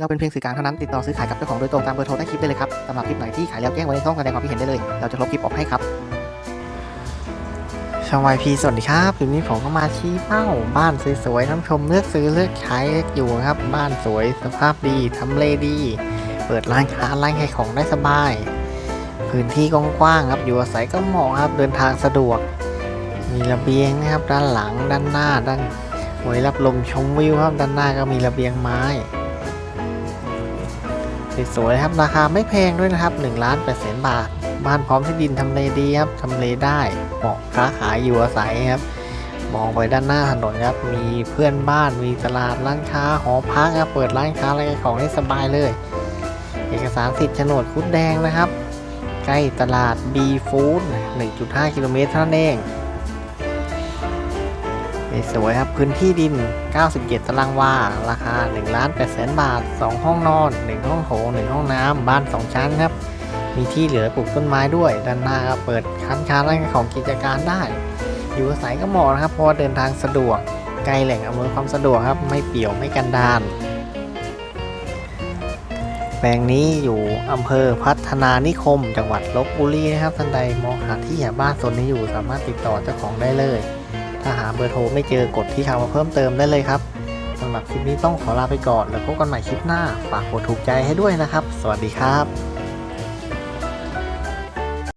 เราเป็นเพียงสื่อกลางเท่านั้นติดต่อซื้อขายกับเจ้าของโดยตรงตามเบอร์โทรใต้คลิปได้เลยครับสำหรับคลิปไหนที่ขายแล้วแจ้งไว้ในช่องแสดงความคิดเห็นได้เลย เราจะลบคลิปออกให้ครับชาววายพีสวัสดีครับคลิปนี้ผมก็มาชี้เป้าบ้านสวยๆท่านชมเลือกซื้อเลือกใช้เลือกอยู่ครับ บ้านสวยสภาพดีทำเลดี เปิดร้านค้าร้านขายของได้สบาย พื้นที่กว้างๆครับอยู่อาศัยก็เหมาะครับเดินทางสะดวก มีระเบียงนะครับด้านหลังด้านหน้าด้านไว้รับลมชมวิวครับด้านหน้าก็มีระเบียงไม้ สวยๆครับ ราคาไม่แพงด้วยนะครับ1ล้าน8แสนบาท บ้านพร้อมที่ดินทำเลดีครับทำเลได้เหมาะค้าขายอยู่อาศัยครับ มองไปด้านหน้าถนนครับ มีเพื่อนบ้านมีตลาดร้านค้าหอพักครับเปิดร้านค้าอะไรของได้สบายเลย เอกสารสิทธิ์โฉนดคุดแดงนะครับ ใกล้ตลาด B Food 1.5 กิโลเมตรเท่านั้นเอง สวยครับพื้นที่ดิน 97 ตารางวา ราคา1ล้าน8แสนบาท 2 ห้องนอน 1 ห้องโถง 1 ห้องน้ำ บ้าน 2 ชั้นครับ มีที่เหลือปลูกต้นไม้ด้วย ด้านหน้าก็เปิดคันค้าร้านของกิจการได้ อยู่อาศัยก็เหมาะนะครับ เพราะเดินทางสะดวก ใกล้แหล่งอำนวยความสะดวกครับ ไม่เปี่ยวไม่กันดาน แปลงนี้อยู่อำเภอพัฒนานิคม จังหวัดลบบุรีนะครับ ท่านใดมองหาที่หาบ้านโซนนี้อยู่สามารถติดต่อเจ้าของได้เลย ถ้าหาเบอร์โทรไม่เจอกดที่ทางมาเพิ่มเติมได้เลยครับสำหรับคลิปนี้ต้องขอลาไปก่อน แล้วพบกันใหม่คลิปหน้า ฝากกดถูกใจให้ด้วยนะครับ สวัสดีครับ